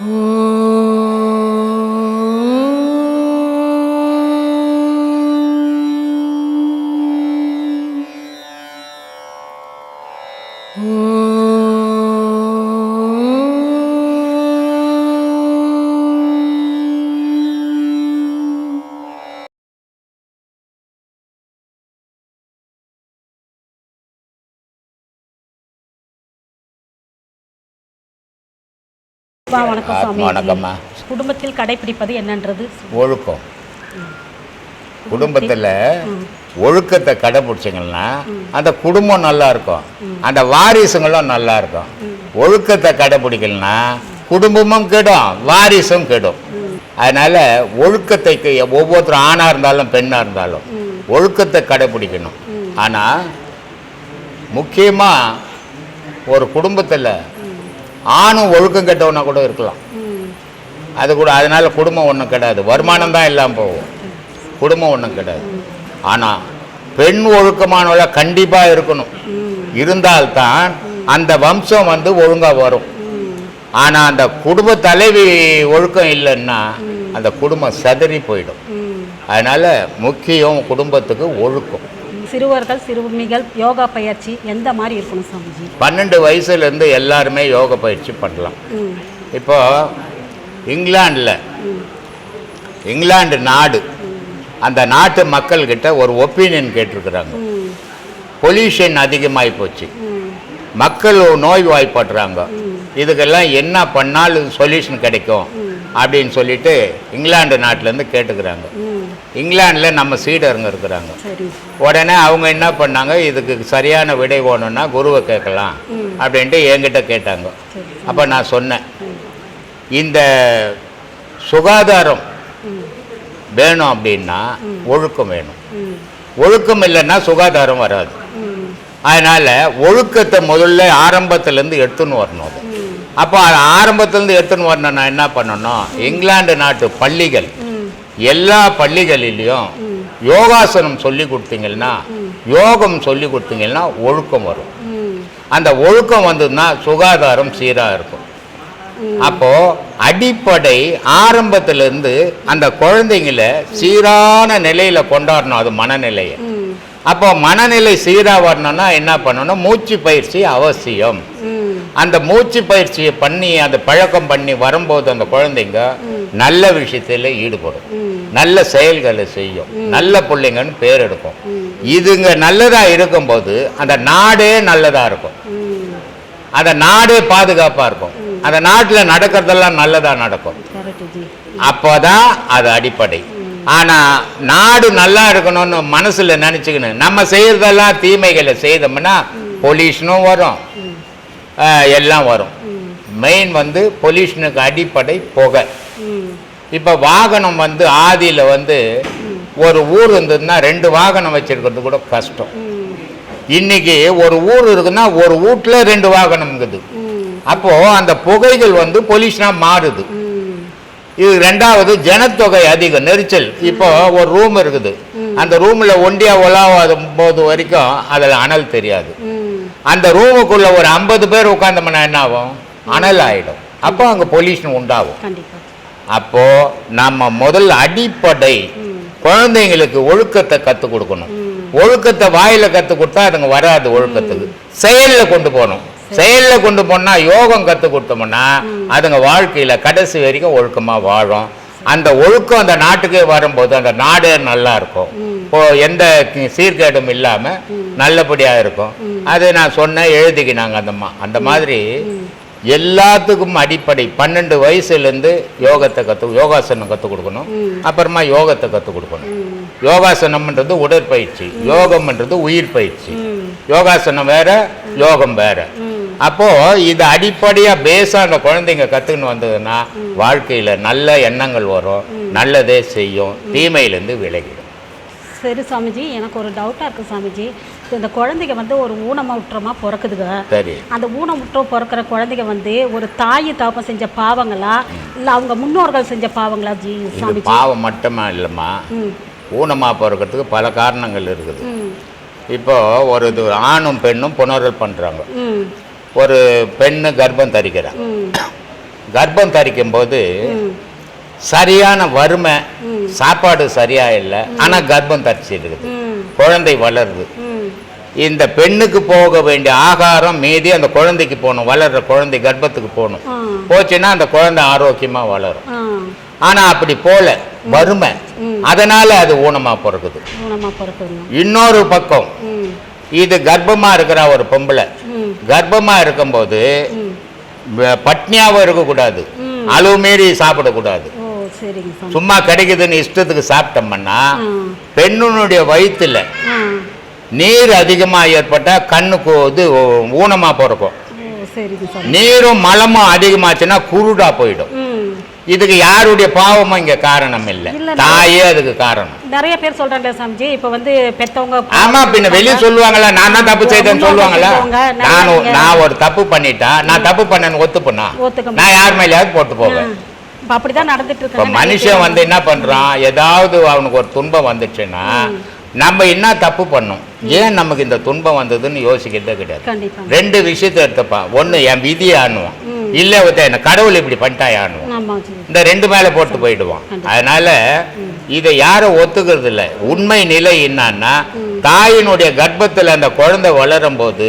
Oh. அப்பா வணக்கம் சுவாமி. வணக்கம்மா. குடும்பத்தில் கடைபிடிப்பது என்னன்றது? ஒழுக்கம். குடும்பத்தில் ஒழுக்கத்தை கடைபிடிச்சிங்கன்னா அந்த குடும்பம் நல்லா இருக்கும். அந்த வாரிசுங்களும் நல்லா இருக்கும். ஒழுக்கத்தை கடைபிடிக்கலனா குடும்பமும் கெடும் வாரிசும் கெடும். அதனால ஒழுக்கத்தை ஒவ்வொருத்தரும் ஆணாக இருந்தாலும் பெண்ணாக இருந்தாலும் ஒழுக்கத்தை கடைபிடிக்கணும். ஆனால் முக்கியமாக ஒரு குடும்பத்தில் ஆணும் ஒழுக்கம் கெட்டவனா கூட இருக்கலாம். அது கூட அதனால குடும்பம் ஒன்றும் கிடையாது வருமானம் தான் இல்லாமல் போகும். குடும்பம் ஒன்றும் கிடையாது ஆனால் பெண் ஒழுக்கமானவளை கண்டிப்பாக இருக்கணும். இருந்தால்தான் அந்த வம்சம் வந்து ஒழுங்காக வரும். ஆனால் அந்த குடும்ப தலைவி ஒழுக்கம் இல்லைன்னா அந்த குடும்பம் சிதறி போயிடும். அதனால் முக்கியம் குடும்பத்துக்கு ஒழுக்கம். சிறுவர்கள் சிறுமிகள் யோகா பயிற்சி எந்த மாதிரி இருக்கணும் சாமிஜி? பன்னெண்டு வயசுலேருந்து எல்லாருமே யோக பயிற்சி பண்ணலாம். இப்போ இங்கிலாண்டில் இங்கிலாந்து நாடு அந்த நாட்டு மக்கள்கிட்ட ஒரு ஒப்பீனியன் கேட்டிருக்கிறாங்க. பொல்யூஷன் அதிகமாகி போச்சு. மக்கள் நோய் வாய்ப்படுறாங்க இதுக்கெல்லாம் என்ன பண்ணாலும் சொல்யூஷன் கிடைக்கும். அப்படின்னு சொல்லிட்டு இங்கிலாந்து நாட்டிலேருந்து கேட்டுக்கிறாங்க. ம். இங்கிலாந்தில் நம்ம சீடருங்க இருக்கிறாங்க. உடனே அவங்க என்ன பண்ணாங்க? இதுக்கு சரியான விடை வேணும்னா குருவை கேட்கலாம் அப்படின்ட்டு என்கிட்ட கேட்டாங்க. அப்போ நான் சொன்னேன். இந்த சுகாதாரம் வேணும் அப்படின்னா ஒழுக்கம் வேணும். ஒழுக்கம் இல்லைன்னா சுகாதாரம் வராது. அதனால் ஒழுக்கத்தை முதல்ல ஆரம்பத்துலேருந்து எடுத்துன்னு வரணும் அப்போ அது ஆரம்பத்துலேருந்து எடுத்துன்னு வரணும் நான் என்ன பண்ணணும்? இங்கிலாந்து நாட்டு பள்ளிகள். எல்லா பள்ளிகளிலையும் யோகாசனம் சொல்லி கொடுத்தீங்கன்னா யோகம் சொல்லி கொடுத்தீங்கன்னா ஒழுக்கம் வரும். அந்த ஒழுக்கம் வந்ததுன்னா சுகாதாரம் சீராக இருக்கும். அப்போ அடிப்படை ஆரம்பத்திலிருந்து அந்த குழந்தைங்கள சீரான நிலையில கொண்டாடணும் அது மனநிலையை. அப்போ மனநிலை சீராக வரணும்னா என்ன பண்ணணும்? மூச்சு பயிற்சி அவசியம். அந்த மூச்சு பயிற்சியை பண்ணி அந்த பழக்கம் பண்ணி வரும்போது அந்த குழந்தைங்க நல்ல விஷயத்துல ஈடுபடும். நல்ல செயல்களை செய்யும். நல்ல பிள்ளைங்கன்னு பேர் எடுக்கும். இதுங்க நல்லதா இருக்கும்போது அந்த நாடே நல்லதா இருக்கும். அந்த நாடே பாதுகாப்பா இருக்கும். அந்த நாட்டில் நடக்கிறதெல்லாம் நல்லதா நடக்கும். அப்போதான் அது அடிப்படை. ஆனா நாடு நல்லா இருக்கணும்னு மனசுல நினைச்சுக்கணும் நம்ம செய்யறதெல்லாம் தீமைகளை செய்தோம்னா பொல்யூஷனும் வரும். எல்லாம் வரும். மெயின் வந்து பொல்யூஷனுக்கு அடிப்படை புகை. இப்போ வாகனம் வந்து ஆதியில் வந்து ஒரு ஊர் இருந்ததுன்னா ரெண்டு வாகனம் வச்சிருக்கிறது கூட கஷ்டம். இன்னைக்கு ஒரு ஊர் இருக்குன்னா ஒரு வீட்டுல ரெண்டு வாகனம் இருக்குது ம். அப்போ அந்த புகைகள் வந்து பொல்யூஷனா மாறுது. இது ரெண்டாவது ஜனத்தொகை அதிகம் நெரிச்சல். இப்போ ஒரு ரூம் இருக்குது. அந்த ரூம்ல ஒண்டியா உலாவாத போது வரைக்கும் அதில் அனல் தெரியாது. அந்த ரூமுக்குள்ள ஒரு ஐம்பது பேர் உட்காந்தோம்னா என்ன ஆகும் அனல் ஆயிடும் அப்போ அங்கே பொல்யூஷன் உண்டாகும். கண்டிப்பாக அப்போ நம்ம முதல் அடிப்படை குழந்தைங்களுக்கு ஒழுக்கத்தை கற்றுக் கொடுக்கணும். ஒழுக்கத்தை வாயில கற்றுக் கொடுத்தா அதுங்க வராது ஒழுக்கத்துக்கு. செயல்ல கொண்டு போகணும். செயல்ல கொண்டு போனா யோகம் கற்றுக் கொடுத்தோம்னா அதுங்க வாழ்க்கையில கடைசி வரைக்கும் ஒழுக்கமா வாழும். அந்த ஒழுக்கம் அந்த நாட்டுக்கே வரும்போது அந்த நாடே நல்லா இருக்கும். இப்போ எந்த சீர்கேடும் இல்லாம நல்லபடியா இருக்கும். அது நான் சொன்னேன் எழுதிக்கினாங்க அந்த மா அந்த மாதிரி எல்லாத்துக்கும் அடிப்படை. பன்னெண்டு வயசுலேருந்து யோகத்தை கற்று யோகாசனம் கற்றுக் கொடுக்கணும். அப்புறமா யோகத்தை கற்றுக் கொடுக்கணும். யோகாசனம்ன்றது உடற்பயிற்சி யோகம்ன்றது உயிர் பயிற்சி. யோகாசனம் வேற யோகம் வேற. ம் அப்போ இது அடிப்படையா பேஸா அந்த குழந்தைங்க கத்துக்கின்னு வந்ததுன்னா வாழ்க்கையில நல்ல எண்ணங்கள் வரும். நல்லதே செய்யும். தீமையிலேருந்து விலகிடும். சரி சாமிஜி எனக்கு ஒரு டவுட்டாக இருக்குது சாமிஜி. இந்த குழந்தைங்க வந்து ஒரு ஊனமுற்றமாக பிறக்குதுங்க. சரி. அந்த ஊனமுற்றம் பிறக்கிற குழந்தைங்க வந்து ஒரு தாய் தாப்பம் செஞ்ச பாவங்களா? இல்லை அவங்க முன்னோர்கள் செஞ்ச பாவங்களா ஜி சாமிஜி? பாவம் மட்டுமா இல்லைம்மா? ம். ஊனமா பிறக்கிறதுக்கு பல காரணங்கள் இருக்குது. இப்போ ஒரு ஆணும் பெண்ணும் புணரல் பண்றாங்க. ம். ஒரு பெண்ணு கர்ப்பம் தரிக்கிறாங்க ம். கர்ப்பம் தரிக்கும் போது ம். சரியான வறுமை. சாப்பாடு சரியா இல்லை ஆனா கர்ப்பம் தரிச்சிருக்குது. ம். குழந்தை வளருது. இந்த பெண்ணுக்கு போக வேண்டிய ஆகாரம் மீதி அந்த குழந்தைக்கு போகணும் வளர்ற குழந்தை கர்ப்பத்துக்கு போகணும். போச்சுன்னா அந்த குழந்தை ஆரோக்கியமா வளரும். ஆ. ஆனா அப்படி போல வறுமை. அதனால அது ஊனமா பிறக்குது. ஊனமாக பிறக்குதுங்க. இன்னொரு பக்கம் இது கர்ப்பமா இருக்கிற ஒரு பொம்பளை ம். கர்ப்பமா இருக்கும்போது பட்னியாவும் இருக்கக்கூடாது. அளவு மீறி சாப்பிடக்கூடாது. சும்மா கிடைக்குதுன்னு இஷ்டத்துக்கு சாப்பிட்டோம்னா பெண்ணுனுடைய வயிற்றுல நீர் அதிகமாக ஏற்பட்டா கண்ணுக்கு இது ஊனமா பிறக்கும். நீரும் மலமும் அதிகமாச்சுன்னா குருடா போயிடும். இதுக்கு யாருடைய பாவமும் இங்க காரணம் இல்லை. தாயே அதுக்கு காரணம். நிறைய பேர் சொல்றாங்க சாமிஜி இப்போ வந்து பெத்தவங்க ஆமா பின்ன வெளியே சொல்லுவாங்களா நான் தான் தப்பு செய்தேன்னு சொல்லுவாங்களா நான் நான் ஒரு தப்பு பண்ணிட்டா நான் தப்பு பண்ணேன்னு ஒத்துப்பண்ணா நான் யார் மேலேயாவது போட்டு போவேன். அப்படிதான் நடந்துட்டு நிறைய மனுஷன். வந்து என்ன பண்றான்? ஏதாவது அவனுக்கு ஒரு துன்பம் வந்துச்சுன்னா நம்ம என்ன தப்பு பண்ணோம்? ஏன் நமக்கு இந்த துன்பம் வந்ததுன்னு யோசிக்கிறதே கிடையாது. ரெண்டு விஷயத்த எடுத்துப்பான் ஒண்ணு என் விதியை ஆணுவான். ம். இல்ல ஒருத்தன் என்ன கடவுள் இப்படி பண்ணிட்டாய் ஆணுவான் ஆமா ஜி இந்த ரெண்டு மேல போட்டு போயிடுவான். அதனால இதை யாரும் ஒத்துக்கிறது இல்ல. உண்மை நிலை என்னன்னா தாயினுடைய கர்ப்பத்துல அந்த குழந்தை வளரும் போது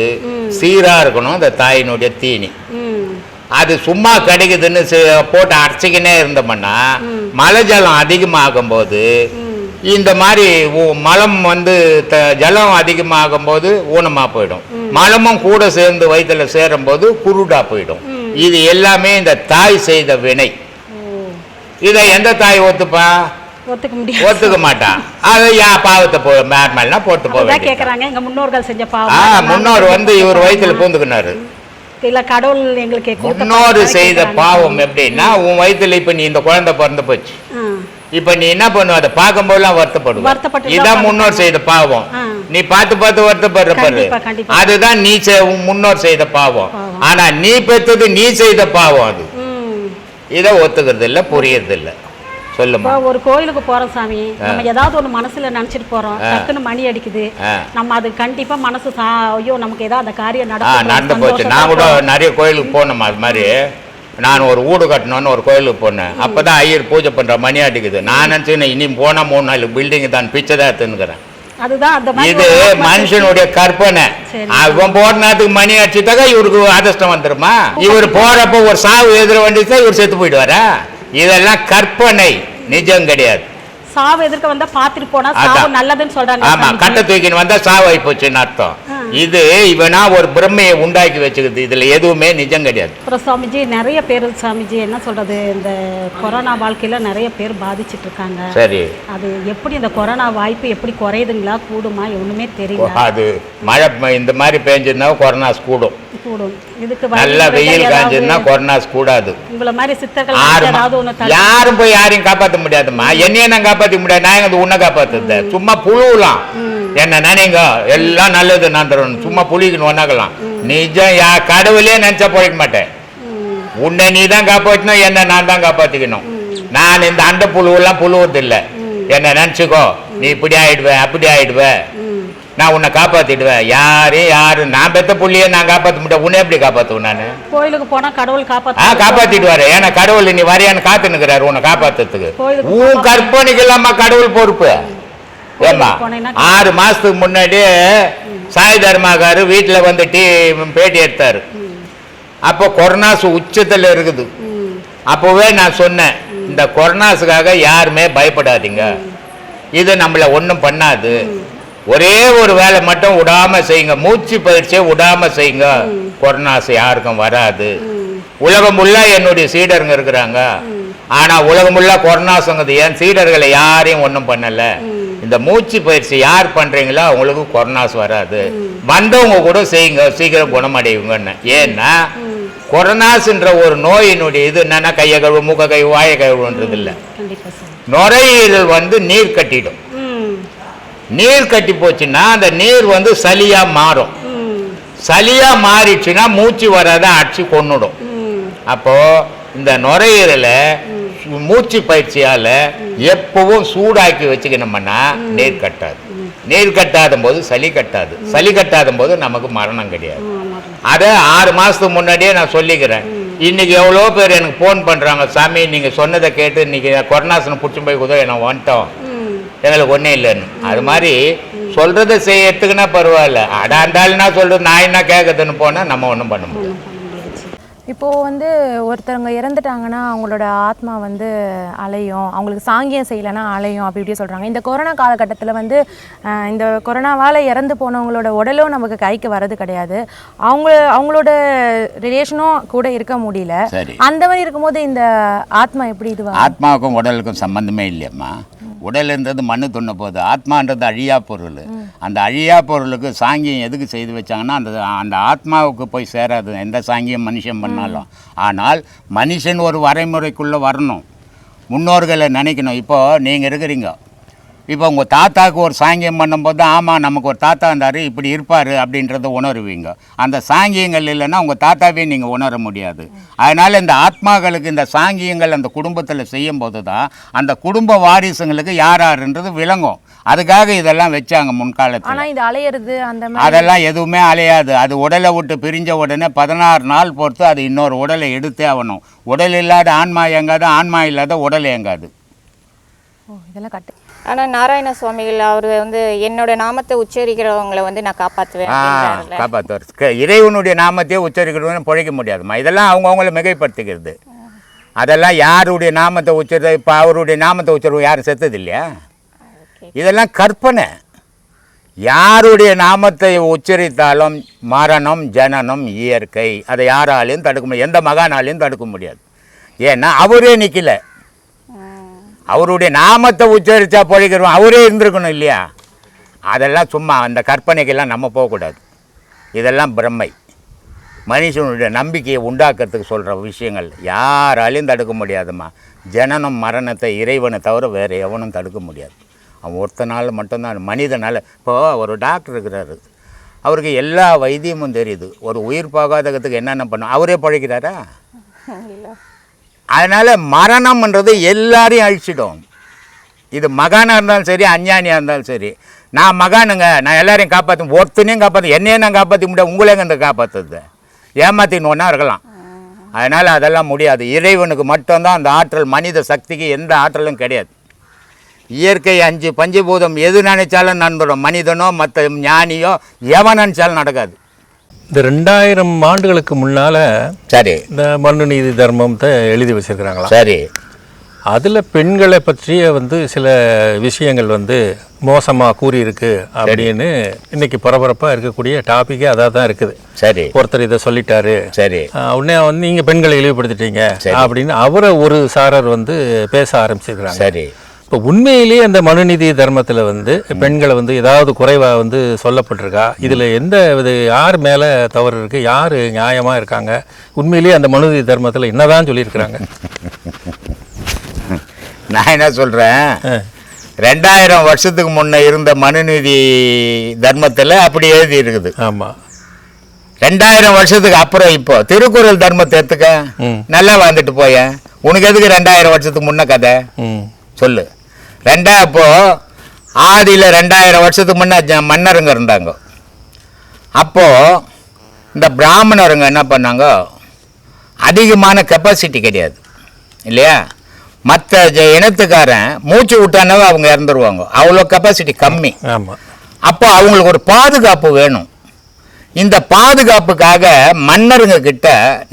சீரா இருக்கணும் அந்த தாயினுடைய தீனி. அது சும்மா கிடைக்குதுன்னு போட்டு அரைச்சிக்கினே இருந்தோம்னா மழை ஜலம் அதிகமாகும் போது இந்த மாதிரி மலம் வந்து த- ஜலம் அதிகமாகும் போது ஊனமா போயிடும். மலமும் கூட சேர்ந்து வயிற்றுல சேரும் போது குருடா போயிடும். இது எல்லாமே இந்த தாய் செய்த வினை. இதை எந்த தாய் ஒத்துப்பா? ஒத்துக்க முடியாது. ஒத்துக்க மாட்டான் அதை யா பாவத்தை போ மேல்னா போட்டு போக அதான் வேண்டியது கேக்குறாங்க. எங்க முன்னோர்கள் செஞ்ச ஆ முன்னோர் வந்து இவர் வயிற்றுல பூந்துக்கினாரு. இல்ல கடவுள் எங்களுக்கு கொடுத்த முன்னோர் செய்த. பாவம் எப்படின்னா உன் வயிற்றுல இப்ப நீ இந்த குழந்தை பிறந்து போச்சு. இப்ப நீ என்ன பண்ணுவ? அதை பார்க்கும்போதெல்லாம் வருத்தப்படுவ. வருத்தப்பட்டு தான் இதான் முன்னோர். செய்த பாவம். நீ பார்த்து பார்த்து வருத்தப்படுற பாரு. அதுதான் நீ முன்னோர் செய்த பாவம். ஆனா நீ பெற்றது நீ செய்த பாவம் அது. இதை ஒத்துக்கிறது இல்ல புரியறது இல்ல சொல்லுமா ஒரு கோயிலுக்கு போறோம் சாமி. நம்ம ஏதாவது ஒண்ணு மனசுல நினைச்சிட்டு போறோம். டக்குன்னு மணி அடிக்குது. நம்ம அது கண்டிப்பா மனசு ஐயோ நமக்கு ஏதாவது அந்த காரியம் நடக்கும் நடந்து போச்சு. நான் கூட நிறைய கோயிலுக்கு போனோம் அது மாதிரி. நான் ஒரு வீடு கட்டணும்னு ஒரு கோயிலுக்கு போனேன். அப்பதான் ஐயர் பூஜை பண்ற மணி அடிக்குது. நான் நினைச்சேன் இனி போனா மூணு நாலு பில்டிங் தான் பிச்சை தான் எடுத்துன்னுக்கிறேன். அதுதான் அந்த மாதிரி இது மனுஷனுடைய கற்பனை. அவன் போற நேரத்துக்கு மணி அடிச்சுட்டாக்கா இவருக்கு அதிர்ஷ்டம் வந்துருமா? இவர் போறப்ப ஒரு சாவு எதிர வந்துச்சா இவர் செத்து போயிடுவாரா? இதெல்லாம் கற்பனை. நிஜம் கிடையாது. சாவு எதிர்க்க வந்தா பாத்துட்டு போனா சாவு. நல்லதுன்னு சொல்றாங்க ஆமா. கட்டை தூக்கின்னு வந்தா சாவாய் போச்சுன்னு அர்த்தம். இது இவனா ஒரு பிரம்மையை உண்டாக்கி வச்சுக்குது. இதுல எதுவுமே நிஜம் கிடையாது. அப்புறம் சாமிஜி நிறைய பேர் சாமிஜி என்ன சொல்றது இந்த கொரோனா வாழ்க்கையில நிறைய பேர் பாதிச்சிட்டு இருக்காங்க. சரி. அது எப்படி இந்த கொரோனா வாய்ப்பு எப்படி குறையுதுங்களா கூடுமா ஒண்ணுமே தெரியல. அது மழை இந்த மாதிரி பெஞ்சிருந்தா கொரோனாஸ் கூடும். கூடும். இதுக்கு நல்ல வெயில் காஞ்சிருந்தா கொரோனாஸ் கூடாது. உங்களை மாதிரி சித்தர்கள் ஏதாவது யாரும் போய் யாரையும் காப்பாத்த முடியாதும்மா. என்னைய நான் காப்பாத்த முடியாது. நான் எங்க உன்னை காப்பாத்துத சும்மா புழுவலாம். என்ன நினைங்க? எல்லாம் நல்லது நான் தரணும். சும்மா புளிக்கணும் ஒன்னாக்கலாம் நிஜம் யா கடவுளே நினைச்சா போயிக்க மாட்டேன். உன்னை நீ தான் காப்பாற்றணும் என்ன நான் தான் காப்பாத்திக்கணும். நான் இந்த அண்ட புழுவெல்லாம் புழுவது இல்ல என்ன நினைச்சுக்கோ. நீ இப்படி ஆயிடுவ அப்படி ஆயிடுவ. நான் உன்னை காப்பாத்திடுவேன். யாரையும் யாரு? நான் பெத்த புள்ளியே நான் காப்பாத்த முடியாது உன்னை எப்படி காப்பாத்துவேன் நானு? கோயிலுக்கு போனா கடவுள் ஆ காப்பாத்து காப்பாத்திடுவாரு. ஏன்னா கடவுள் நீ வரையான்னு காத்து நிக்கிறாரு உன்னை காப்பாத்துறதுக்கு. உன் கற்பனைக்கு இல்லாம கடவுள் பொறுப்பு? ஏமா ஆறு மாசத்துக்கு முன்னாடி சாய் தர்மாக்காரு வீட்டுல வந்து டீ பேட்டி எடுத்தாரு. அப்போ கொரோனாசு உச்சத்துல இருக்குது. அப்போவே நான் சொன்னேன் இந்த கொரோனாஸுக்காக யாருமே பயப்படாதீங்க. இது நம்மளை ஒன்றும் பண்ணாது. ஒரே ஒரு வேலை மட்டும் விடாம செய்யுங்க. மூச்சு பயிற்சியை விடாம செய்யுங்க. கொரோனாஸ் யாருக்கும் வராது. உலகம் முல்லா என்னுடைய சீடருங்க இருக்கிறாங்க. ஆனா உலகம் முல்லா கொரோனாஸுங்கிறது என் சீடர்களை யாரையும் ஒன்றும் பண்ணல. இந்த மூச்சு பயிற்சி யார் பண்றீங்களோ அவங்களுக்கு கொரோனாஸ் வராது. வந்தவங்க கூட செய்யுங்க. சீக்கிரம் குணமடைவுங்கன்னு ஏன்னா கொரோனாஸ்ன்ற ஒரு நோயினுடைய இது என்னன்னா கையை கழுவு மூக்க கழுவு வாயை கழுவுன்றது இல்லை நுரையீரல் வந்து நீர் கட்டிடும். நீர் கட்டி போச்சுன்னா அந்த நீர் வந்து சளியா மாறும். சளியாக சளியா மாறிடுச்சுன்னா மூச்சு வராத அடிச்சு கொன்னுடும். அப்போது அப்போ இந்த நுரையீரலை மூச்சு பயிற்சியால எப்பவும் சூடாக்கி வச்சுக்கணும்னா நீர் கட்டாது. நீர் கட்டாத போது சளி கட்டாது. சளி கட்டாத போது நமக்கு மரணம் கிடையாது. அதை ஆறு மாசத்துக்கு முன்னாடியே நான் சொல்லிக்கிறேன். இன்னைக்கு எவ்வளோ பேர் எனக்கு ஃபோன் பண்ணுறாங்க சாமி நீங்கள் சொன்னதை கேட்டு இன்னைக்கு கொரோனாசனம் பிடிச்சி போய் குதோ நான் வந்துட்டோம். எங்களுக்கு ஒன்றும் இல்லைன்னு. அது மாதிரி சொல்கிறத செய்யறதுக்குன்னா பரவாயில்ல. அடாண்டாலும் நான் சொல்கிறது நான் என்ன கேட்குதுன்னு போனால் நம்ம ஒன்றும் பண்ண முடியும் இப்போது வந்து ஒருத்தவங்க இறந்துட்டாங்கன்னா அவங்களோட ஆத்மா வந்து அலையும். அவங்களுக்கு சாங்கியம் செய்யலைன்னா அலையும் அப்படி இப்படி சொல்கிறாங்க இந்த கொரோனா காலகட்டத்தில் வந்து இந்த கொரோனாவால் இறந்து போனவங்களோட உடலும் நமக்கு கைக்கு வர்றது கிடையாது. அவங்க அவங்களோட ரிலேஷனும் கூட இருக்க முடியல. அந்த மாதிரி இருக்கும்போது இந்த ஆத்மா எப்படி இதுவா ஆத்மாவுக்கும் உடலுக்கும் சம்பந்தமே இல்லையம்மா. உடல்ன்றது மண்ணு துண்ண போகுது. ஆத்மான்றது அழியா பொருள். அந்த அழியா பொருளுக்கு சாங்கியம் எதுக்கு செய்து வச்சாங்கன்னா அந்த அந்த ஆத்மாவுக்கு போய் சேராது. எந்த சாங்கியம் மனுஷன் சொன்னாலும். ஆனால் மனுஷன் ஒரு வரைமுறைக்குள்ளே வரணும். முன்னோர்களை நினைக்கணும். இப்போது நீங்கள் இருக்கிறீங்க. இப்போ உங்கள் தாத்தாவுக்கு ஒரு சாங்கியம் பண்ணும்போது ஆமாம் நமக்கு ஒரு தாத்தா இருந்தார் இப்படி இருப்பார் அப்படின்றத உணருவீங்க. அந்த சாங்கியங்கள் இல்லைன்னா உங்கள் தாத்தாவே நீங்கள் உணர முடியாது. அதனால் இந்த ஆத்மாக்களுக்கு இந்த சாங்கியங்கள் அந்த குடும்பத்தில் செய்யும்போது தான் அந்த குடும்ப வாரிசுங்களுக்கு யார் யாருன்றது விளங்கும். அதுக்காக இதெல்லாம் வச்சாங்க முன்காலத்தில். அதெல்லாம் எதுவுமே அலையாது. அது உடலை விட்டு பிரிஞ்ச உடனே பதினாறு நாள் பொறுத்து அது இன்னொரு உடலை எடுத்தே ஆகணும். உடல் இல்லாத ஆன்மா இயங்காது ஆன்மா இல்லாத உடல் இயங்காது. ஓ இதெல்லாம் கட்டு ஆனால் நாராயண சுவாமிகள் அவர் வந்து என்னோட நாமத்தை உச்சரிக்கிறவங்களை வந்து நான் காப்பாற்றுவேன் ஆ. காப்பாற்றுவார் இறைவனுடைய நாமத்தையே உச்சரிக்கிறவங்க பிழைக்க முடியாதும்மா. இதெல்லாம் அவங்கவுங்கள மிகைப்படுத்திக்கிறது. அதெல்லாம் யாருடைய நாமத்தை உச்சரி இப்போ அவருடைய நாமத்தை உச்சரிவு யாரும் செத்தது இல்லையா இதெல்லாம் கற்பனை. யாருடைய நாமத்தை உச்சரித்தாலும் மரணம் ஜனனம் இயற்கை அதை யாராலையும் தடுக்க முடியாது. எந்த மகானாலையும் தடுக்க முடியாது. ஏன்னா அவரே நிற்கல அவருடைய நாமத்தை உச்சரித்தா பொழைக்கிறோம் அவரே இருந்திருக்கணும் இல்லையா? அதெல்லாம் சும்மா அந்த கற்பனைக்கெல்லாம் நம்ம போகக்கூடாது. இதெல்லாம் பிரம்மை. மனுஷனுடைய நம்பிக்கையை உண்டாக்குறதுக்கு சொல்கிற விஷயங்கள் யாராலையும் தடுக்க முடியாதும்மா. ஜனனம் மரணத்தை இறைவனை தவிர வேறு எவனும் தடுக்க முடியாது. அவன் ஒருத்தனால் மட்டும்தான் மனிதனால். இப்போது ஒரு டாக்டர் இருக்கிறாரு. அவருக்கு எல்லா வைத்தியமும் தெரியுது. ஒரு உயிர் போகாததுக்கு என்னென்ன பண்ணும்? அவரே பழைக்கிறாரா? அதனால் மரணம்ன்றது எல்லாரையும் அழிச்சிடும். இது மகானாக இருந்தாலும் சரி அஞ்ஞானியாக இருந்தாலும் சரி. நான் மகானுங்க நான் எல்லாரையும் காப்பாற்ற ஒருத்தனையும் காப்பாற்ற என்னையும் நான் காப்பாற்ற முடியாது உங்களையும் இந்த காப்பாற்றுறது ஏமாத்தின்னு ஒன்றா இருக்கலாம். அதனால் அதெல்லாம் முடியாது. இறைவனுக்கு மட்டும்தான் அந்த ஆற்றல் மனித சக்திக்கு எந்த ஆற்றலும் கிடையாது. இயற்கை அஞ்சு பஞ்சபூதம் எது நினைச்சாலும் நடந்துடும் மனிதனோ மற்ற ஞானியோ எவன் நினைச்சாலும் நடக்காது. இந்த ரெண்டாயிரம் ஆண்டுகளுக்கு முன்னால சரி. இந்த மனு நீதி தர்மத்தை எழுதி வச்சிருக்கிறாங்களா? சரி. அதில் பெண்களை பற்றிய வந்து சில விஷயங்கள் வந்து மோசமாக கூறியிருக்கு அப்படின்னு இன்னைக்கு பரபரப்பாக இருக்கக்கூடிய டாப்பிக்கே அதாக தான் இருக்குது. சரி. ஒருத்தர் இதை சொல்லிட்டாரு. சரி. உடனே வந்து நீங்கள் பெண்களை இழிவுபடுத்திட்டீங்க. அப்படின்னு அவரை ஒரு சாரர் வந்து பேச ஆரம்பிச்சிருக்கிறாங்க. சரி. இப்போ உண்மையிலேயே அந்த மனுநீதி தர்மத்தில் வந்து பெண்களை வந்து ஏதாவது குறைவாக வந்து சொல்லப்பட்டிருக்கா? இதில் எந்த இது யார் மேலே தவறு இருக்குது யார் நியாயமாக இருக்காங்க? உண்மையிலேயே அந்த மனுநீதி தர்மத்தில் என்னதான் சொல்லியிருக்கிறாங்க? நான் என்ன சொல்கிறேன் ரெண்டாயிரம் வருஷத்துக்கு முன்ன இருந்த மனுநீதி தர்மத்தில் அப்படி எழுதி இருக்குது. ஆமாம் ரெண்டாயிரம் வருஷத்துக்கு அப்புறம் இப்போ திருக்குறள் தர்மத்தை எடுத்துக்க. நல்லா வாழ்ந்துட்டு போய உனக்கு எதுக்கு ரெண்டாயிரம் வருஷத்துக்கு முன்ன கதை? ம். சொல்லு. ரெண்டா அப்போ ஆதியில் ரெண்டாயிரம் வருஷத்துக்கு முன்ன மன்னருங்க இருந்தாங்க. அப்போ இந்த பிராமணருங்க என்ன பண்ணாங்க? அதிகமான கெப்பாசிட்டி கிடையாது. இல்லையா? மற்ற இனத்துக்காரன் மூச்சு விட்டானவே அவங்க இறந்துருவாங்க. அவ்வளோ கெப்பாசிட்டி கம்மி. அப்போ அவங்களுக்கு ஒரு பாதுகாப்பு வேணும். இந்த பாதுகாப்புக்காக மன்னருங்க கிட்ட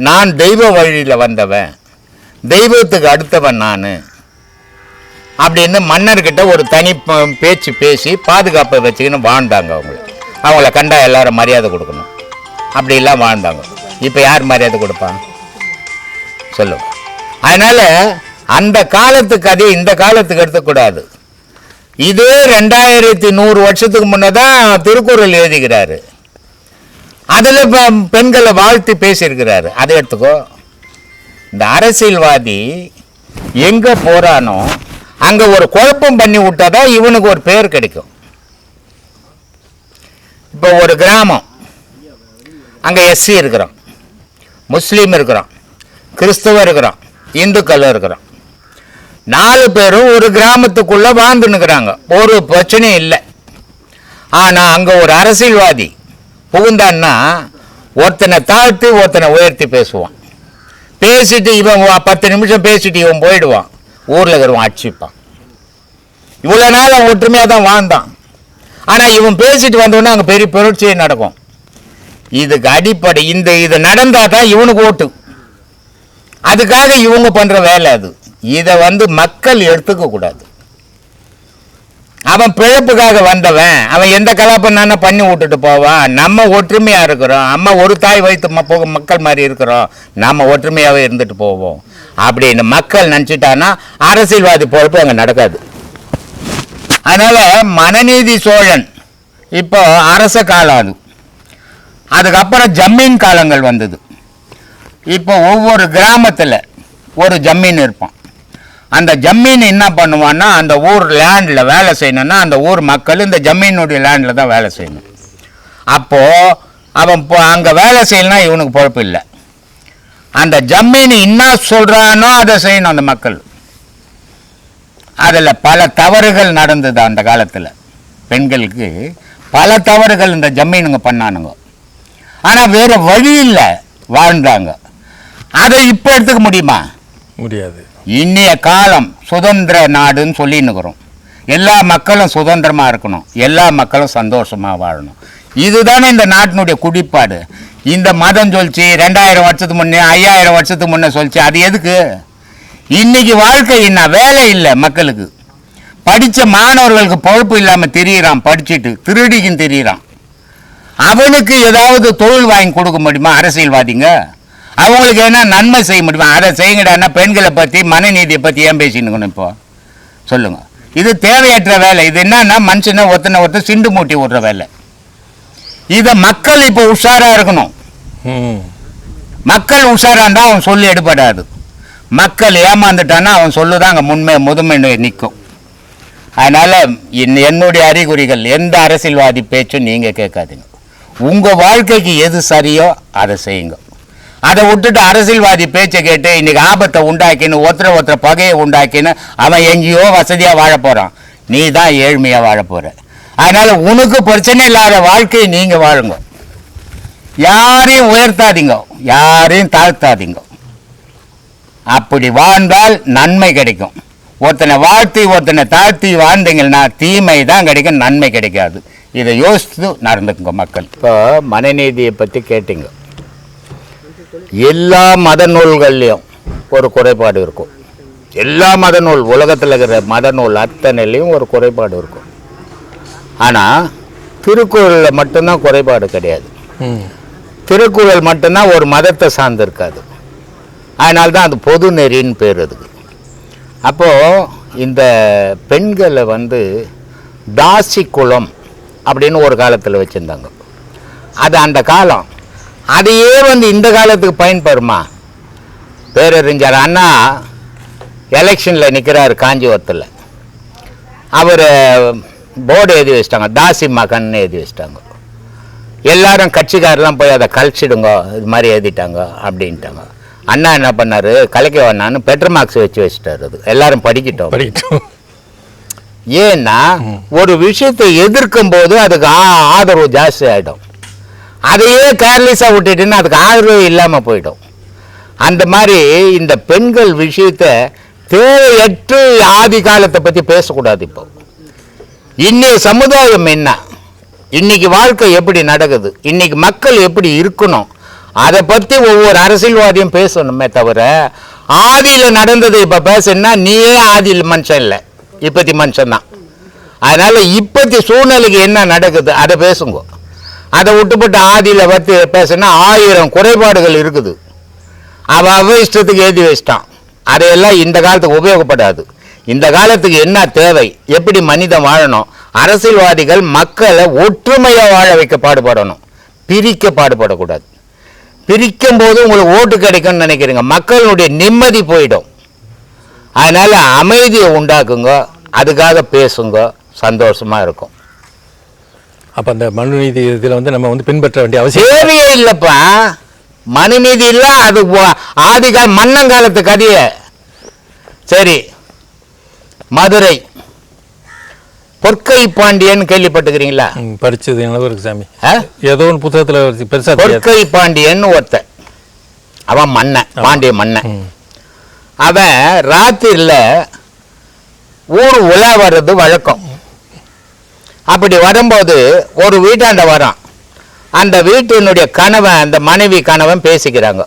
நான் தெய்வ வழியில் வந்தவன். தெய்வத்துக்கு அடுத்தவன் நான். அப்படின்னு மன்னர்கிட்ட ஒரு தனி பேச்சு பேசி பாதுகாப்பை வச்சுக்கின்னு வாழ்ந்தாங்க அவங்கள. அவங்கள கண்டா எல்லாரும் மரியாதை கொடுக்கணும். அப்படிலாம் வாழ்ந்தாங்க. இப்போ யார் மரியாதை கொடுப்பாங்க சொல்லுங்க. அதனால அந்த காலத்து கதையை இந்த காலத்துக்கு எடுத்துக்கூடாது. இதே ரெண்டாயிரத்தி நூறு வருஷத்துக்கு முன்னதான் திருக்குறள் எழுதிக்கிறாரு அதில் இப்போ பெண்களை வாழ்த்து பேசியிருக்கிறாரு. அதை எடுத்துக்கோ. இந்த அரசியல்வாதி எங்கே போகிறானோ அங்கே ஒரு குழப்பம் பண்ணி விட்டாதான் இவனுக்கு ஒரு பேர் கிடைக்கும். இப்போ ஒரு கிராமம். அங்கே எஸ்சி இருக்கிறோம் முஸ்லீம் இருக்கிறோம் கிறிஸ்தவ இருக்கிறோம் இந்துக்கள் இருக்கிறோம் நாலு பேரும் ஒரு கிராமத்துக்குள்ளே வாழ்ந்துன்னுக்குறாங்க ஒரு பிரச்சனையும் இல்லை. ஆனால் அங்கே ஒரு அரசியல்வாதி புகுந்தான்னா ஒருத்தனை தாழ்த்தி ஒருத்தனை உயர்த்தி பேசுவான். பேசிட்டு இவன் வா- பத்து நிமிஷம் பேசிட்டு இவன் போயிடுவான். ஊரில் இருக்கிறவன் அடிச்சுப்பான் இவ்வளோ நாள் அவன் ஒற்றுமையாக தான் வாழ்ந்தான். ஆனால் இவன் பேசிட்டு வந்தோடனே அங்கே பெரிய புரட்சியே நடக்கும். இதுக்கு அடிப்படை இந்த இது நடந்தால் தான் இவனுக்கு ஓட்டு. அதுக்காக இவங்க பண்ணுற வேலை அது. இதை வந்து மக்கள் எடுத்துக்கக்கூடாது அவன் பிழைப்புக்காக வந்தவன் அவன் எந்த கலாபம் பண்ணி விட்டுட்டு போவான். நம்ம ஒற்றுமையாக இருக்கிறோம். அம்மா ஒரு தாய் வைத்து போக மக்கள் மாதிரி இருக்கிறோம். நம்ம ஒற்றுமையாகவே இருந்துட்டு போவோம். அப்படின்னு மக்கள் நினச்சிட்டான்னா அரசியல்வாதி பொழப்பு அங்கே நடக்காது. அதனால் மனநீதி சோழன் இப்போ அரச காலம் அது அதுக்கப்புறம் ஜம்மீன் காலங்கள் வந்தது. இப்போ ஒவ்வொரு கிராமத்தில் ஒரு ஜம்மீன் இருப்பான். அந்த ஜம்மீன் என்ன பண்ணுவான்னா அந்த ஊர் லேண்டில் வேலை செய்யணும்னா அந்த ஊர் மக்கள் இந்த ஜம்மீனுடைய லேண்டில் தான் வேலை செய்யணும். அப்போது அவன் அங்கே வேலை செய்யலனா இவனுக்கு பொழப்பு இல்லை. அந்த ஜம்மீன் என்ன சொல்கிறானோ அதை செய்யணும் அந்த மக்கள். அதில் பல தவறுகள் நடந்தது அந்த காலத்தில். பெண்களுக்கு பல தவறுகள் இந்த ஜம்மீனுங்க பண்ணானுங்க. ஆனால் வேறு வழி இல்லை வாழ்ந்தாங்க. அதை இப்போ எடுத்துக்க முடியுமா? முடியாது. இன்னைய காலம் சுதந்திர நாடுன்னு சொல்லின்னுக்குறோம் எல்லா மக்களும் சுதந்திரமா இருக்கணும். எல்லா மக்களும் சந்தோஷமா வாழணும். இதுதானே இந்த நாட்டினுடைய குடிப்பாடு. இந்த மதம் சொல்லிச்சு ரெண்டாயிரம் வருஷத்துக்கு முன்னே ஐயாயிரம் வருஷத்துக்கு முன்னே சொல்லிச்சு அது எதுக்கு? இன்னைக்கு வாழ்க்கை என்ன? வேலை இல்லை மக்களுக்கு. படித்த மாணவர்களுக்கு பொழப்பு இல்லாமல் தெரியிறான் படிச்சுட்டு திருடிக்கும் தெரியிறான். அவனுக்கு ஏதாவது தொழில் வாங்கி கொடுக்க முடியுமா? அரசியல்வாதிங்க. அவங்களுக்கு என்ன நன்மை செய்ய முடியுமா? அதை செய்யுங்கடான்னா பெண்களை பற்றி மனநீதியை பற்றி ஏன் பேசினுக்கணும் இப்போ? சொல்லுங்கள் இது தேவையற்ற வேலை. இது என்னன்னா மனுஷனை ஒருத்தனை ஒருத்தர் சிண்டு மூட்டி விடுற வேலை. இதை மக்கள் இப்போ உஷாரா இருக்கணும். மக்கள் உஷாரா இருந்தா அவன் சொல்லி எடுபடாது. மக்கள் ஏமாந்துட்டான்னா அவன் சொல்லுதான் அங்கே முன்மை முதுமை நிற்கும். அதனால என்- என்னுடைய அறிகுறிகள் எந்த அரசியல்வாதி பேச்சும் நீங்க கேட்காதீங்க. உங்க வாழ்க்கைக்கு எது சரியோ அதை செய்யுங்க. அதை விட்டுட்டு அரசியல்வாதி பேச்சை கேட்டு இன்னைக்கு ஆபத்தை உண்டாக்கின்னு ஒருத்தர ஒருத்தர பகையை உண்டாக்கின்னு அவன் எங்கேயோ வசதியா வாழ போறான். நீ தான் ஏழ்மையா வாழ போற. அதனால உனக்கு பிரச்சனை இல்லாத வாழ்க்கையை நீங்க வாழுங்க. யாரையும் உயர்த்தாதீங்க. யாரையும் தாழ்த்தாதீங்க. அப்படி வாழ்ந்தால் நன்மை கிடைக்கும். ஒருத்தனை வாழ்த்தி ஒருத்தனை தாழ்த்தி வாழ்ந்தீங்கன்னா தீமை தான் கிடைக்கும் நன்மை கிடைக்காது. இதை யோசித்து நடந்துக்குங்க மக்கள். இப்போ மனநீதியை பற்றி கேட்டீங்க. எல்லா மத நூல்கள்லையும் ஒரு குறைபாடு இருக்கும். எல்லா மத நூல் உலகத்தில் இருக்கிற மத நூல் அத்தனைலையும் ஒரு குறைபாடு இருக்கும். ஆனால் திருக்குறளில் மட்டும்தான் குறைபாடு கிடையாது. திருக்குறள் மட்டும்தான் ஒரு மதத்தை சார்ந்து இருக்காது அதனால தான் அது பொது நெறின்னு பேர் அதுக்கு அப்போது இந்த பெண்களை வந்து தாசி குலம் அப்படின்னு ஒரு காலத்தில் வச்சுருந்தாங்க. அது அந்த காலம். அதையே வந்து இந்த காலத்துக்கு பயன்பெறுமா பேரறிஞர் அண்ணா எலெக்ஷனில் நிற்கிறார் காஞ்சிபுரத்தில். அவர் போர்டு எழுதி வச்சிட்டாங்க. தாசி மகன் எழுதி வச்சிட்டாங்க. எல்லாரும் கட்சிக்காரெல்லாம் போய் அதை கழிச்சிடுங்க இது மாதிரி எழுதிட்டாங்க அப்படின்ட்டாங்க. அண்ணா என்ன பண்ணாரு? கலைக்க வேணான்னு பெட்ரோல் மார்க்ஸ் வச்சு வச்சுட்டாரு அது. எல்லாரும் படிக்கிட்டோம். படிக்கட்டும். ஏன்னா ஒரு விஷயத்தை எதிர்க்கும் போது அதுக்கு ஆ- ஆதரவு ஜாஸ்தி ஆகிடும் அதையே கேர்லெஸ்ஸாக விட்டுட்டுன்னு அதுக்கு ஆதரவு இல்லாமல் போயிடும். அந்த மாதிரி இந்த பெண்கள் விஷயத்த தேவையற்று ஆதி காலத்தை பற்றி பேசக்கூடாது இப்போ. இன்னைய சமுதாயம் என்ன? இன்னைக்கு வாழ்க்கை எப்படி நடக்குது? இன்னைக்கு மக்கள் எப்படி இருக்கணும்? அதை பற்றி ஒவ்வொரு அரசியல்வாதியும் பேசணுமே தவிர ஆதியில் நடந்தது இப்போ பேசுனா நீயே ஆதியில் மனுஷன் இல்லை. இப்பத்தி மனுஷன் தான் அதனால இப்பத்தி சூழ்நிலைக்கு என்ன நடக்குது? அதை பேசுங்க. அதை விட்டுப்பட்டு ஆதியில் பற்றி பேசுனா ஆயிரம் குறைபாடுகள் இருக்குது. அவள் அவ இஷ்டத்துக்கு எழுதி வச்சிட்டான். அதையெல்லாம் இந்த காலத்துக்கு உபயோகப்படாது. இந்த காலத்துக்கு என்ன தேவை? எப்படி மனிதன் வாழணும்? அரசியல்வாதிகள் மக்களை ஒற்றுமையா வாழ வைக்க பாடுபடணும். பிரிக்க பாடுபடக்கூடாது. பிரிக்கும் போது உங்களுக்கு ஓட்டு கிடைக்கும்னு நினைக்கிறீங்க. மக்களுடைய நிம்மதி போயிடும். அதனால அமைதியை உண்டாக்குங்க. அதுக்காக பேசுங்க. சந்தோஷமா இருக்கும். அப்போ அந்த மனுநீதி இதில் வந்து நம்ம வந்து பின்பற்ற வேண்டிய அவசியம் தேவையே இல்லைப்பா. மனுநீதி இல்ல அது ஆதிகால மன்னங்காலத்து கதைய. சரி. மதுரை. பொற்கை பாண்டியன் கேள்விப்பட்டுக்கிறீங்களா படிச்சது அளவு இருக்கு சாமி? ஏதோ ஒன்று புத்தகத்தில் தெரியாது. பொற்கை பாண்டியன் ஒருத்தன். அவன் மன்னன் பாண்டிய மன்னன். அவன் ராத்திரியில் ஊர் உலா வர்றது வழக்கம். அப்படி வரும்போது ஒரு வீட்டாண்ட வரான். அந்த வீட்டினுடைய கணவன் அந்த மனைவி கணவன் பேசிக்கிறாங்க.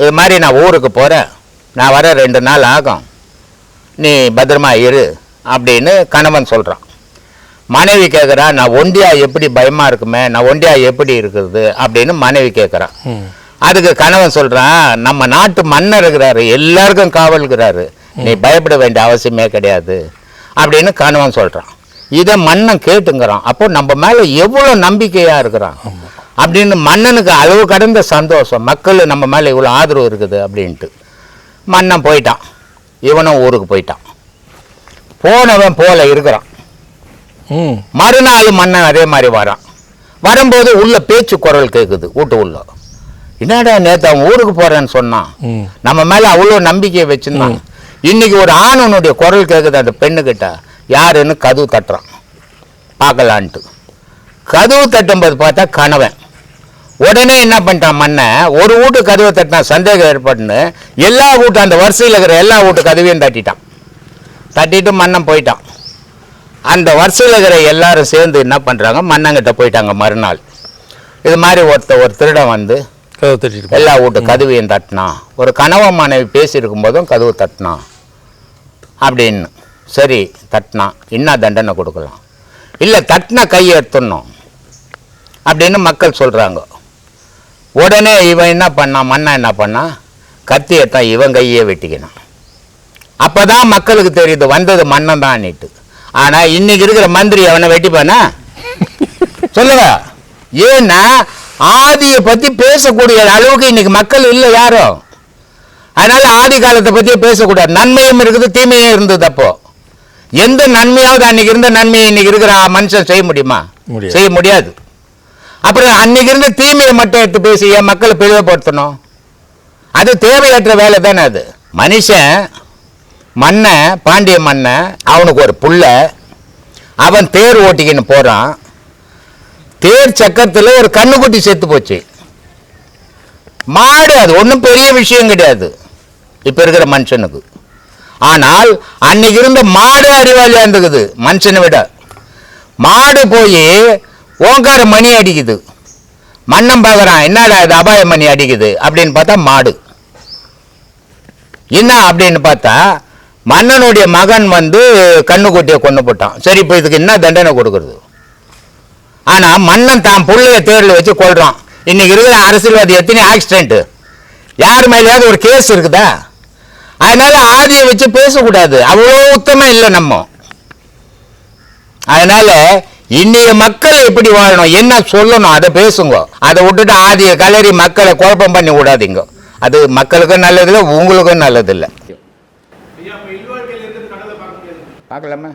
இது மாதிரி நான் ஊருக்கு போகிறேன் நான் வர ரெண்டு நாள் ஆகும். நீ பத்திரமா இரு. அப்படின்னு கணவன் சொல்கிறான் மனைவி கேட்குறா நான் ஒண்டியா எப்படி பயமாக இருக்குமே நான் ஒண்டியா எப்படி இருக்குது அப்படின்னு மனைவி கேட்குறான் அதுக்கு கணவன் சொல்கிறான் நம்ம நாட்டு மன்னர் இருக்கிறாரு எல்லாருக்கும் காவல்கிறாரு நீ பயப்பட வேண்டிய அவசியமே கிடையாது அப்படின்னு கணவன் சொல்கிறான் இதை மன்னன் கேட்டுங்கிறான். அப்போ நம்ம மேலே எவ்வளோ நம்பிக்கையாக இருக்கிறான்? அப்படின்னு மன்னனுக்கு அளவு கடந்த சந்தோஷம். மக்கள் நம்ம மேலே இவ்வளோ ஆதரவு இருக்குது அப்படின்ட்டு. மன்னன் போயிட்டான். இவனும் ஊருக்கு போயிட்டான். போனவன் போல இருக்கிறான். மறுநாள் மன்னன் அதே மாதிரி வரான். வரும்போது உள்ள பேச்சு குரல் கேட்குது வீட்டு உள்ள. என்னடா நேத்து அவன் ஊருக்கு போறேன்னு சொன்னான். நம்ம மேல அவ்வளோ நம்பிக்கையை வச்சிருந்தான். இன்னைக்கு ஒரு ஆணவனுடைய குரல் கேட்குது அந்த பெண்ணுக்கிட்ட யாருன்னு கதவு தட்டுறான். பார்க்கலான்ட்டு. கதவு தட்டும்போது பார்த்தா கணவன். உடனே என்ன பண்ணிட்டான் மன்னன் ஒரு வீட்டு கதவை தட்டினா சந்தேகம் ஏற்பட்டுன்னு எல்லா வீட்டு அந்த வரிசையில் இருக்கிற எல்லா வீட்டு கதவையும் தட்டிட்டான். தட்டிட்டு மன்னன் போயிட்டான். அந்த வரிசையில் இருக்கிற எல்லாரும் சேர்ந்து என்ன பண்ணுறாங்க மன்னங்கிட்ட போயிட்டாங்க மறுநாள். இது மாதிரி ஒருத்த ஒரு திருடன் வந்து. எல்லா வீட்டு கதவையும் தட்டினான். ஒரு கணவன் மனைவி பேசியிருக்கும் போதும் கதவு தட்டினான். அப்படின்னு. சரி தட்டினான். என்ன தண்டனை கொடுக்கலாம். இல்லை தட்டின கையை எடுத்துடணும். அப்படின்னு மக்கள் சொல்கிறாங்க உடனே இவன் என்ன பண்ணான்? மன்னன் என்ன பண்ணான்? கத்தி எடுத்தான் இவன் கையே வெட்டிக்கினான். அப்பதான் மக்களுக்கு தெரியுது வந்தது மன்னன் தான் ஆனா இன்னைக்கு இருக்கிற மந்திரி அவனை வெட்டிப்பானா சொல்லுங்க. ஏன்னா ஆதியை பத்தி பேசக்கூடிய அளவுக்கு இன்னைக்கு மக்கள் இல்லை யாரும் அதனால ஆதி காலத்தை பத்தியே பேசக்கூடாது. நன்மையும் இருக்குது தீமையும் இருந்தது அப்போ. எந்த நன்மையாவது அன்னைக்கு இருந்த நன்மையை இன்னைக்கு இருக்கிற மனுஷன் செய்ய முடியுமா. செய்ய முடியாது. அப்புறம் அன்னைக்கு இருந்த தீமையை மட்டும் எடுத்து பேசி என் மக்களை பிரிவுபடுத்தணும். அது தேவையற்ற வேலை தானே அது. மனுஷன் மன்னன் பாண்டிய மன்னன் அவனுக்கு ஒரு புள்ள. அவன் தேர் ஓட்டிக்கின்னு போகிறான் தேர் சக்கரத்தில் ஒரு கண்ணுக்குட்டி செத்து போச்சு. மாடு அது ஒன்றும் பெரிய விஷயம் கிடையாது. இப்போ இருக்கிற மனுஷனுக்கு. ஆனால் அன்னைக்கு இருந்த மாடு அறிவாளியாக இருந்துக்குது மனுஷனை விட. மாடு போய் ஓங்கார மணி அடிக்குது. மன்னன் பார்க்குறான் என்னடா இது அபாய மணி அடிக்குது? அப்படின்னு பார்த்தா மாடு. என்ன அப்படின்னு பார்த்தா மன்னனுடைய மகன் வந்து கண்ணுக்குட்டியை கொண்டு போட்டான். சரி இப்போ இதுக்கு என்ன தண்டனை கொடுக்கறது? ஆனால் மன்னன் தான் பிள்ளைய தேர்ல வச்சு கொள்றான் இன்னைக்கு இருக்கிற அரசியல்வாதி எத்தனை ஆக்சிடென்ட்டு யார் மேலேயாவது ஒரு கேஸ் இருக்குதா? அதனால ஆதியை வச்சு பேசக்கூடாது. அவ்வளோ உத்தமம் இல்லை நம்ம. அதனால இன்னைய மக்கள் எப்படி வாழணும்? என்ன சொல்லணும்? அதை பேசுங்க. அதை விட்டுட்டு ஆதிய கலரி மக்களை குழப்பம் பண்ணி விடாதீங்க. அது மக்களுக்கும் நல்லதில்லை உங்களுக்கும் நல்லதில்லை. பார்க்கலாமா?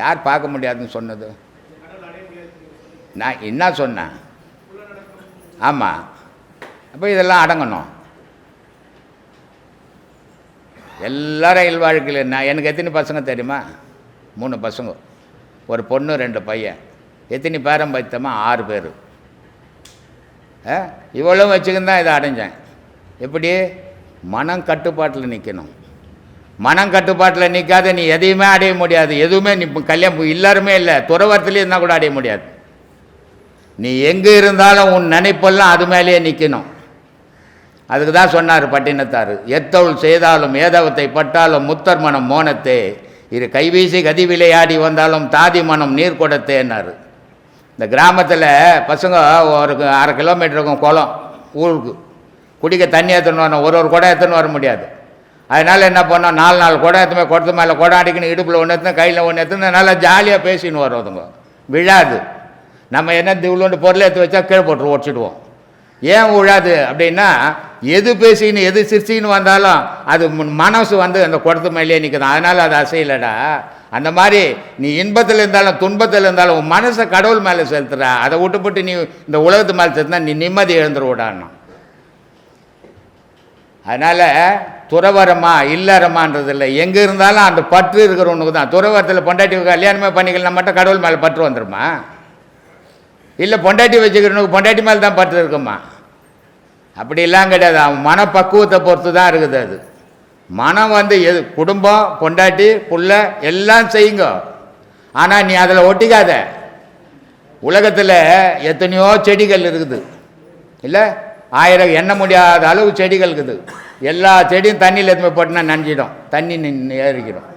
யார் பார்க்க முடியாதுன்னு சொன்னது? நான் என்ன சொன்னேன்? ஆமாம் அப்போ இதெல்லாம் அடங்கணும். எல்லாரும் இல்வாழ்க்கையில் நான் எனக்கு எத்தனை பசங்க தெரியுமா? மூணு பசங்க. ஒரு பொண்ணு ரெண்டு பையன். எத்தனை பேரம் பைத்தமா ஆறு பேர். இவ்வளோ வச்சுக்கின்னு தான் இதை அடைஞ்சேன். எப்படி? மனம் கட்டுப்பாட்டில் நிற்கணும் மனம் கட்டுப்பாட்டில் நிற்காத நீ எதையுமே அடைய முடியாது. எதுவுமே நீ கல்யாணம் எல்லாருமே இல்லை. துறவரத்துலேயே இருந்தால் கூட அடைய முடியாது. நீ எங்கே இருந்தாலும் உன் நினைப்பெல்லாம் அது மேலேயே நிற்கணும் அதுக்கு தான் சொன்னார் பட்டினத்தார். எத்தவுள் செய்தாலும் ஏதவத்தை பட்டாலும் முத்தர் மனம் மோனத்தே. இரு கைவீசி கதி விளையாடி வந்தாலும் தாதி மனம் நீர் கொடுத்தேன்னாரு இந்த கிராமத்தில் பசங்க ஒரு அரை கிலோமீட்டர் இருக்கும் குளம் ஊருக்கு. குடிக்க தண்ணி எடுத்துன்னு வரணும். ஒரு ஒரு குடம் எடுத்துன்னு வர முடியாது. அதனால் என்ன பண்ணோம்? நாலு நாள் குடம் எடுத்துமே குடத்து மேலே குடம் அடிக்கணும் இடுப்பில் ஒன்று எடுத்து கையில் ஒன்று எடுத்துன்னு நல்லா ஜாலியாக பேசின்னு வருவதுங்க விழாது. நம்ம என்ன இவ்வளோண்டு பொருளை எடுத்து வச்சா கீழே போட்டு ஓடிச்சிடுவோம். ஏன் விழாது அப்படின்னா எது பேசின்னு எது சிரிச்சின்னு வந்தாலும் அது முன் மனசு வந்து அந்த குடத்து மேலேயே நிற்குது அதனால் அது அசையலடா. அந்த மாதிரி நீ இன்பத்தில் இருந்தாலும் துன்பத்தில் இருந்தாலும் உன் மனசை கடவுள் மேலே செலுத்துற. அதை விட்டுப்பட்டு நீ இந்த உலகத்து மேலே செலுத்தினா நீ நிம்மதி எழுந்துருவிடான்னா அதனால் துறவரமா இல்லறமான்றது இல்லை எங்கே இருந்தாலும் அந்த பற்று இருக்கிறவனுக்கு தான். துறவரத்தில் பொண்டாட்டி கல்யாணமே பண்ணிக்கலாம் மட்டும் கடவுள் மேலே பற்று வந்துருமா? இல்லை பொண்டாட்டி வச்சுக்கிறவனுக்கு பொண்டாட்டி மேலே தான் பற்று இருக்குமா? அப்படிலாம் கிடையாது. அவன் மனப்பக்குவத்தை பொறுத்து தான் இருக்குது அது. மனம் வந்து எது குடும்பம் பொண்டாட்டி புள்ள எல்லாம் செய்யுங்க. ஆனால் நீ அதில் ஒட்டிக்காத. உலகத்தில் எத்தனையோ செடிகள் இருக்குது. இல்லை? ஆயிரம் எண்ண முடியாத அளவு செடிகள் இருக்குது. எல்லா செடியும் தண்ணியில் எடுத்து போட்டுனா நனைஞ்சிடும். தண்ணி ஏறிக்கிறோம் ஏறிக்கிடும்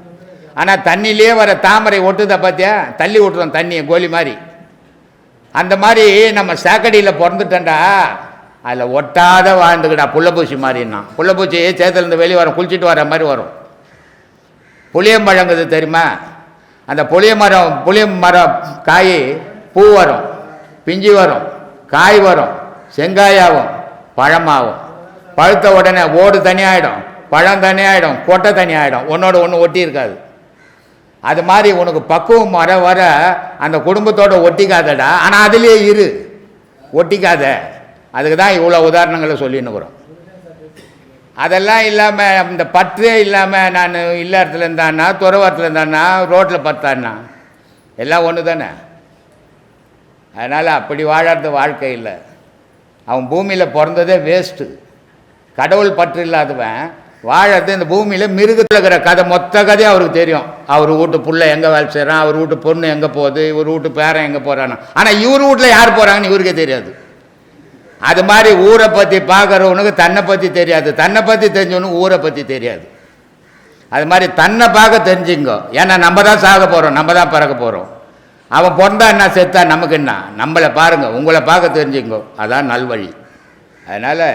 ஆனால் தண்ணியிலே வர தாமரை ஒட்டுதை பார்த்தியா தள்ளி விட்டுறோம் தண்ணியை கோலி மாதிரி. அந்த மாதிரி நம்ம சாக்கடியில் பிறந்துட்டேன்டா. அதில் ஒட்டாத வாழ்ந்துக்கிடா புள்ளப்பூச்சி மாதிரின்னா. புள்ளப்பூச்சி சேத்துலேருந்து வெளியே வரும் குளிச்சுட்டு வர மாதிரி வரும். புளியம்பழங்குது தெரியுமா? அந்த புளிய மரம் புளிய மரம் காய் பூ வரும். பிஞ்சு வரும். காய் வரும். செங்காயாகும் பழமாகும். பழுத்த உடனே ஓடு தனியாகிடும் பழம் தனியாகிடும் கொட்டை தனியாகிடும் ஒன்னோட ஒன்று ஒட்டி இருக்காது. அது மாதிரி உனக்கு பக்குவம் வர வர அந்த குடும்பத்தோட ஒட்டிக்காதடா. ஆனால் அதுலேயே இரு. ஒட்டிக்காத. அதுக்கு தான் இவ்வளோ உதாரணங்களை சொல்லின்னுக்குறோம் அதெல்லாம் இல்லாமல் இந்த பற்றே இல்லாமல் நான் இல்ல இடத்துல இருந்தானா துறவரத்தில் இருந்தானா ரோட்டில் பார்த்தானா எல்லாம் ஒன்று தானே அதனால் அப்படி வாழறது வாழ்க்கை இல்லை. அவன் பூமியில் பிறந்ததே வேஸ்ட்டு கடவுள் பற்று இல்லாதவன் வாழறது இந்த பூமியில் மிருகத்தில் இருக்கிற கதை மொத்த கதையும் அவருக்கு தெரியும். அவர் வீட்டு புள்ள எங்கே வேலை செய்கிறான் அவர் வீட்டு பொண்ணு எங்கே போகுது இவர் வீட்டு பேரன் எங்கே போகிறான்னு ஆனால் இவர் வீட்டில் யார் போகிறாங்கன்னு இவருக்கே தெரியாது. அது மாதிரி ஊரை பற்றி பார்க்குறவனுக்கு தன்னை பற்றி தெரியாது. தன்னை பற்றி தெரிஞ்சவனுக்கு ஊரை பற்றி தெரியாது. அது மாதிரி தன்னை பார்க்க தெரிஞ்சுங்க. ஏன்னா நம்ம தான் சாக போகிறோம் நம்ம தான் பிறக்க போகிறோம் அவன் பிறந்தா என்ன செத்தா நமக்கு என்ன? நம்மளை பாருங்கள் உங்களை பார்க்க தெரிஞ்சுங்கோ அதான் நல்வழி. அதனால்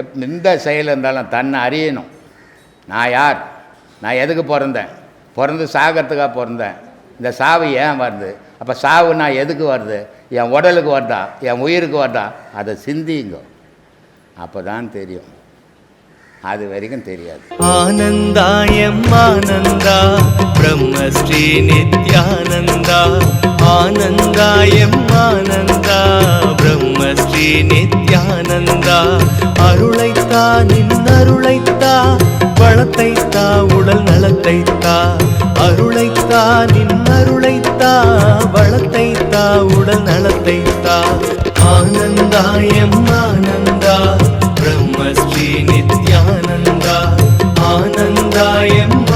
எப் எந்த செயல் இருந்தாலும் தன்னை அறியணும். நான் யார்? நான் எதுக்கு பிறந்தேன்? பிறந்து சாகிறதுக்காக பிறந்தேன். இந்த சாவு ஏன் வருது? அப்போ சாவு நான் எதுக்கு வருது? என் உடலுக்கு வருதா? என் உயிருக்கு வருதா? அதை சிந்திங்கோ. அப்போ தான் தெரியும். அது வரைக்கும் தெரியாது. ஆனந்தாயம் ஆனந்தா பிரம்மஸ்ரீ நித்யானந்தா. ஆனந்தாயம் ஆனந்தா பிரம்மஸ்ரீ நித்யானந்தா. அருளைத்தா நின் அருளைத்தா வளத்தைத்தா உடல் நலத்தைத்தா. அருளைத்தா நின் அருளைத்தா வளத்தைத்தா உடல் நலத்தைத்தா. ஆனந்தாயம் ஆனந்தா பிரம்மஸ்ரீ நித்யானந்தா தந்தாயம்